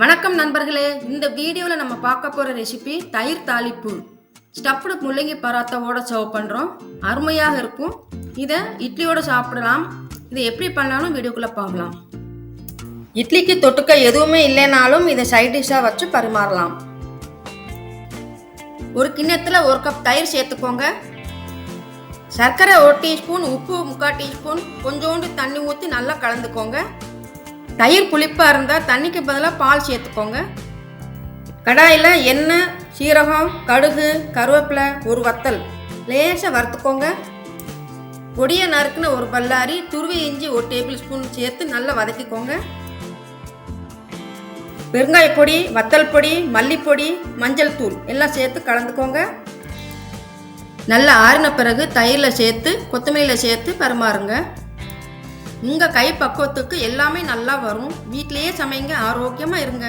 வணக்கம் நண்பர்களே. இந்த வீடியோவில் நம்ம பார்க்க போகிற ரெசிபி தயிர் தாளிப்பு. ஸ்டஃப்டு முள்ளங்கி பராத்தாவோட சர்வ் பண்ணுறோம் அருமையாக இருக்கும். இதை இட்லியோடு சாப்பிடலாம். இதை எப்படி பண்ணாலும் வீடியோக்குள்ளே பார்க்கலாம். இட்லிக்கு தொட்டுக்க எதுவுமே இல்லைனாலும் இதை சைட் டிஷ்ஷாக வச்சு பரிமாறலாம். ஒரு கிண்ணத்தில் ஒரு கப் தயிர் சேர்த்துக்கோங்க. சர்க்கரை ஒரு டீஸ்பூன் உப்பு முக்கால் டீஸ்பூன் கொஞ்சோண்டு தண்ணி ஊற்றி நல்லா கலந்துக்கோங்க. தயிர் புளிப்பாக இருந்தால் தண்ணிக்கு பதிலாக பால் சேர்த்துக்கோங்க. கடாயில் எண்ணெய் சீரகம் கடுகு கருவேப்பிலை ஒரு வத்தல். லேசாக வறுத்துக்கோங்க. பொடியை நறுக்குன ஒரு பல்லாரி துருவி இஞ்சி ஒரு டேபிள் ஸ்பூன் சேர்த்து நல்லா வதக்கிக்கோங்க. பெருங்காய பொடி வத்தல் பொடி மல்லிப்பொடி மஞ்சள் தூள் எல்லாம் சேர்த்து கலந்துக்கோங்க. நல்லா ஆறின பிறகு தயிரில் சேர்த்து கொத்தமல்லியில் சேர்த்து பரிமாறுங்க. உங்கள் கை பக்குவத்துக்கு எல்லாமே நல்லா வரும். வீட்டிலேயே சமைங்க ஆரோக்கியமாக இருங்க.